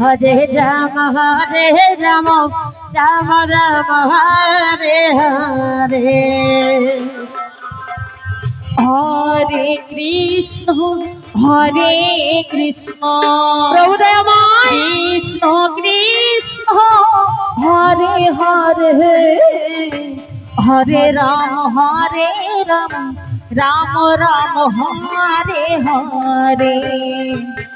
হরে রাম হরে রাম রাম রাম হরে হরে। হরে কৃষ্ণ হরে কৃষ্ণ। প্রভুদয় কৃষ্ণ কৃষ্ণ হরে হরে। হরে রাম হরে রাম রাম রাম হরে হরে হরে।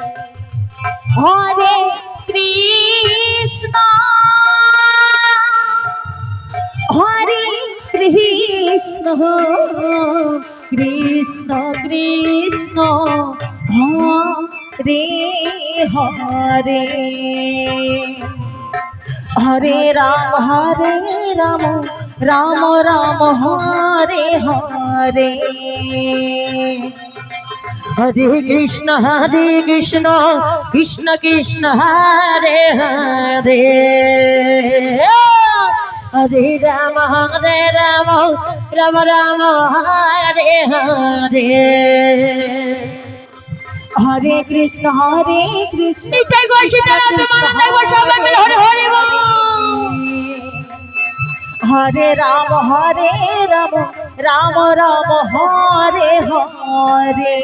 কৃষ্ণ কৃষ্ণ কৃষ্ণ, হরে হরে। হরে রাম হরে রাম রাম রাম, হরে হরে। হরে কৃষ্ণ হরে কৃষ্ণ কৃষ্ণ কৃষ্ণ, হরে হরে। হরে রাম হরে রাম রাম রাম হরে হরে। হরে কৃষ্ণ হরে কৃষ্ণ। নিতাই গো সীতারাম দেখব সবাই মিলে হরে হরে হরে রাম হরে রাম রাম রাম হরে হরে।